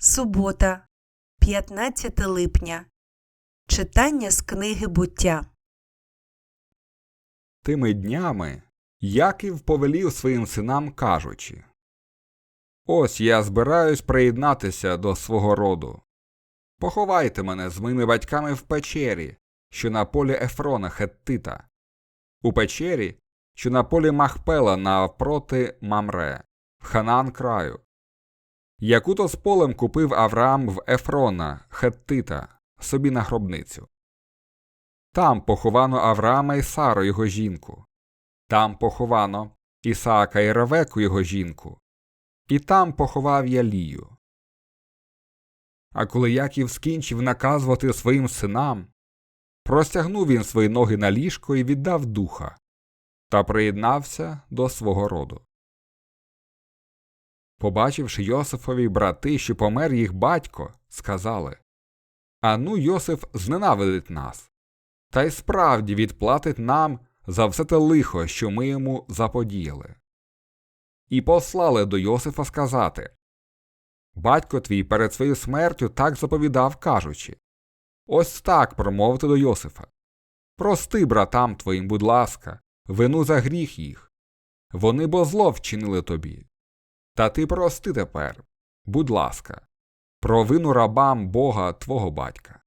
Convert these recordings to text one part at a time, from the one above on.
Субота, 15 липня. Читання з книги буття. Тими днями Яків повелів своїм синам, кажучи Ось я збираюсь приєднатися до свого роду. Поховайте мене з моїми батьками в печері, що на полі Ефрона Хеттита, у печері, що на полі Махпела навпроти Мамре, в Ханан краю. Яку-то з полем купив Авраам в Ефрона Хеттита собі на гробницю. Там поховано Авраама і Сару його жінку, там поховано Ісаака і Ревеку його жінку, і там поховав я Лію. А коли Яків скінчив наказувати своїм синам, простягнув він свої ноги на ліжко і віддав духа, та приєднався до свого роду. Побачивши Йосифові брати, що помер їх батько, сказали Ану, Йосиф зненавидить нас, та й справді відплатить нам за все те лихо, що ми йому заподіяли. І послали до Йосифа сказати Батько твій перед своєю смертю так заповідав, кажучи Ось так промовити до Йосифа Прости братам твоїм, будь ласка, вину за гріх їх. Вони бо зло вчинили тобі. Та ти прости тепер, будь ласка, провину рабам Бога твого батька.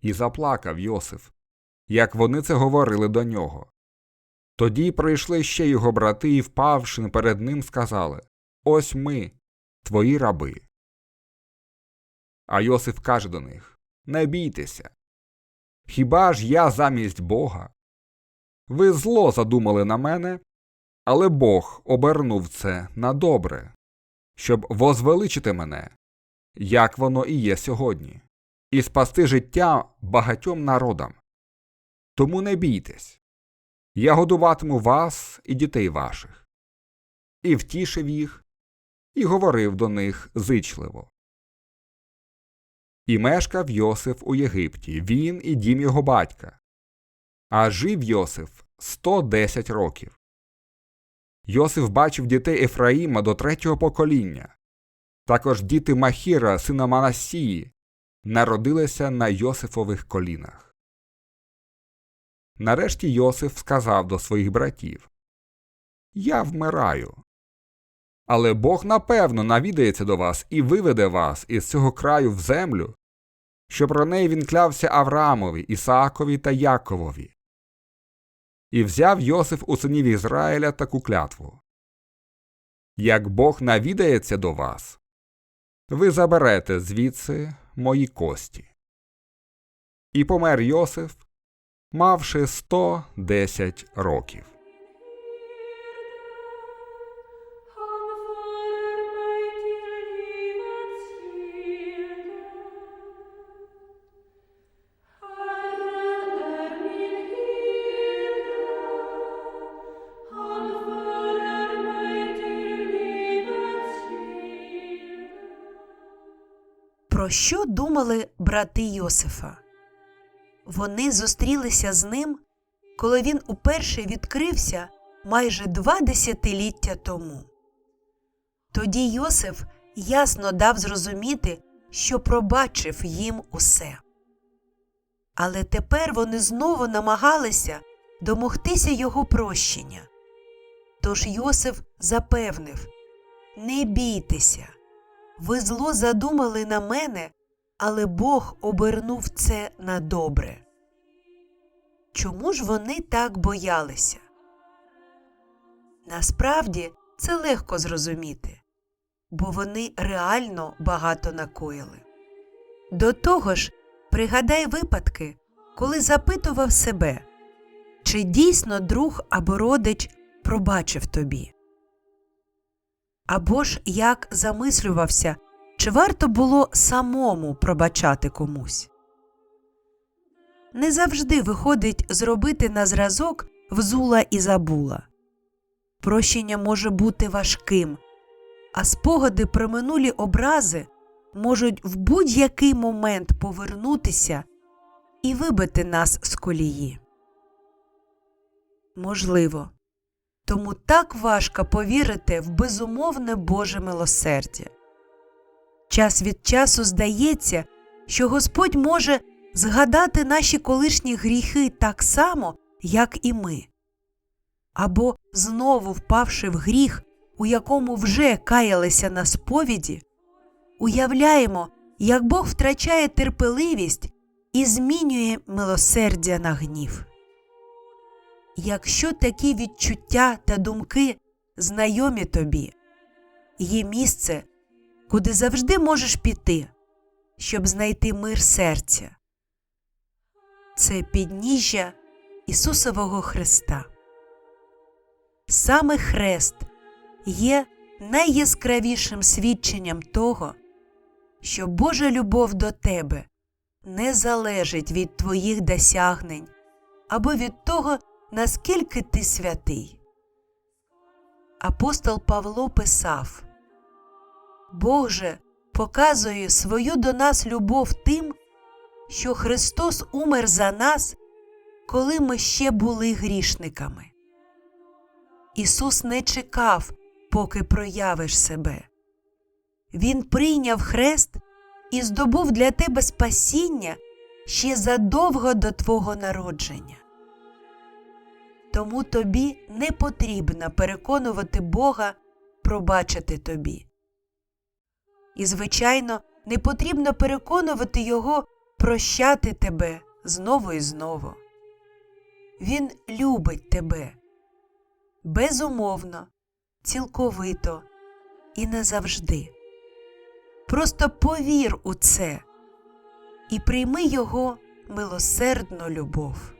І заплакав Йосиф, як вони це говорили до нього. Тоді прийшли ще його брати і, впавши перед ним, сказали Ось ми, твої раби. А Йосиф каже до них Не бійтеся. Хіба ж я замість Бога? Ви зло задумали на мене, але Бог обернув це на добре, щоб возвеличити мене, як воно і є сьогодні, і спасти життя багатьом народам. Тому не бійтесь, я годуватиму вас і дітей ваших. І втішив їх, і говорив до них зичливо. І мешкав Йосиф у Єгипті, він і дім його батька. А жив Йосиф 110 років. Йосиф бачив дітей Ефраїма до третього покоління. Також діти Махіра, сина Манасії, народилися на Йосифових колінах. Нарешті Йосиф сказав до своїх братів Я вмираю. Але Бог напевно навідається до вас і виведе вас із цього краю в землю, що про неї він клявся Авраамові, Ісаакові та Яковові. І взяв Йосиф у синів Ізраїля таку клятву Як Бог навідається до вас, ви заберете звідси мої кості. І помер Йосиф, мавши 110 років. Про що думали брати Йосифа? Вони зустрілися з ним, коли він уперше відкрився майже два десятиліття тому. Тоді Йосиф ясно дав зрозуміти, що пробачив їм усе. Але тепер вони знову намагалися домогтися його прощення. Тож Йосиф запевнив Не бійтеся, ви зло задумали на мене, але Бог обернув це на добре. Чому ж вони так боялися? Насправді це легко зрозуміти, бо вони реально багато накоїли. До того ж, пригадай випадки, коли запитував себе, чи дійсно друг або родич пробачив тобі. Або ж як замислювався, чи варто було самому пробачати комусь. Не завжди виходить зробити на зразок взула і забула. Прощення може бути важким, а спогади про минулі образи можуть в будь-який момент повернутися і вибити нас з колії. Можливо, тому так важко повірити в безумовне Боже милосердя. Час від часу здається, що Господь може згадати наші колишні гріхи так само, як і ми. Або, знову впавши в гріх, у якому вже каялися на сповіді, уявляємо, як Бог втрачає терпеливість і змінює милосердя на гнів. Якщо такі відчуття та думки знайомі тобі, є місце, куди завжди можеш піти, щоб знайти мир серця. Це підніжжя Ісусового Христа. Саме Хрест є найяскравішим свідченням того, що Божа любов до тебе не залежить від твоїх досягнень або від того, наскільки ти святий. Апостол Павло писав Бог же показує свою до нас любов тим, що Христос умер за нас, коли ми ще були грішниками. Ісус не чекав, поки проявиш себе. Він прийняв хрест і здобув для тебе спасіння ще задовго до Твого народження. Тому тобі не потрібно переконувати Бога пробачити тобі. І, звичайно, не потрібно переконувати Його прощати тебе знову і знову. Він любить тебе безумовно, цілковито і назавжди. Просто повір у це і прийми Його милосердну любов.